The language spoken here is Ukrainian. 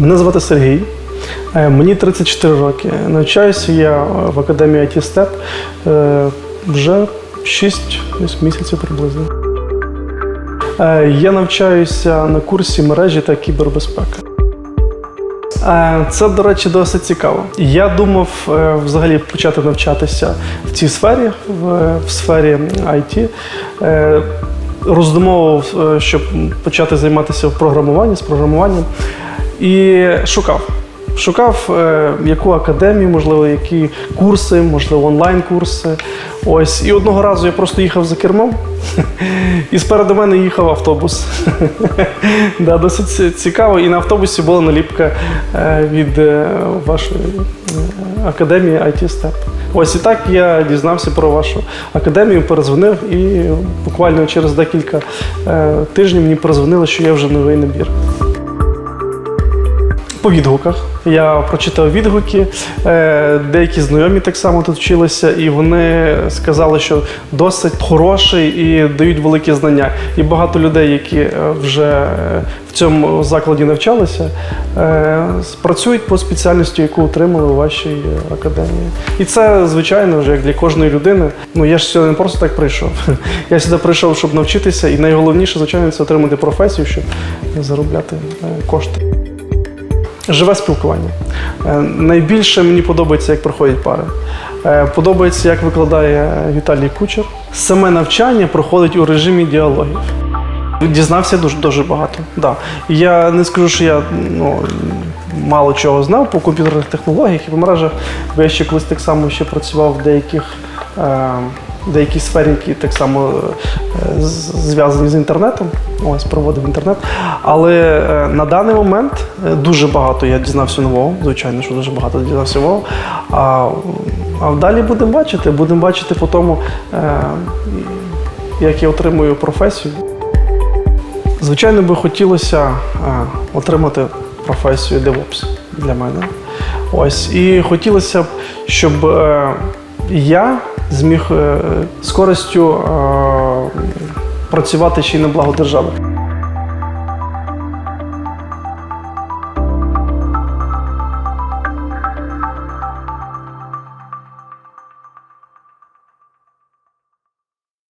Мене звати Сергій. Е, Мені 34 роки. Навчаюся я в академії IT Step е, вже 6 місяців приблизно. Е, Я навчаюся на курсі мережі та кібербезпеки. Е, Це, до речі, досить цікаво. Я думав е, взагалі почати навчатися в цій сфері, в, сфері IT. Е, Роздумовував, е, щоб почати займатися в програмуванні з програмуванням і шукав. Шукав, е, яку академію, можливо, які курси, можливо, онлайн-курси. Ось. І одного разу я просто їхав за кермом, і спереду мене їхав автобус. да, досить цікаво. І на автобусі була наліпка е, від е, вашої академії IT Step. Ось і так я дізнався про вашу академію, перезвонив, і буквально через декілька тижнів мені перезвонили, що є вже новий набір. По відгуках. Я прочитав відгуки, е, деякі знайомі так само тут вчилися, і вони сказали, що досить хороший і дають великі знання. І багато людей, які е, вже е, в цьому закладі навчалися, працюють по спеціальності, яку отримали у вашій академії. І це, звичайно, вже як для кожної людини. Ну я ж сюди не просто так прийшов. Я сюди прийшов, щоб навчитися, і найголовніше, звичайно, це отримати професію, щоб заробляти кошти. Живе спілкування. Е, Найбільше мені подобається, як проходять пари. Е, Подобається, як викладає Віталій Кучер. Саме навчання проходить у режимі діалогів. Дізнався дуже дуже багато. Да. Я не скажу, що я ну, мало чого знав по комп'ютерних технологіях і по мережах, бо я ще колись так само ще працював в деяких. Е, Деякі сфері, які так само е, зв'язані з інтернетом, ось проводив інтернет. Але е, на даний момент дуже багато я дізнався нового, звичайно, що дуже багато дізнався нового. А, а далі будемо бачити, будемо бачити по тому, як я отримую професію. Звичайно, би хотілося отримати професію DevOps для мене. Ось. І хотілося б, щоб я зміг е, з е, працювати ще й на благо держави.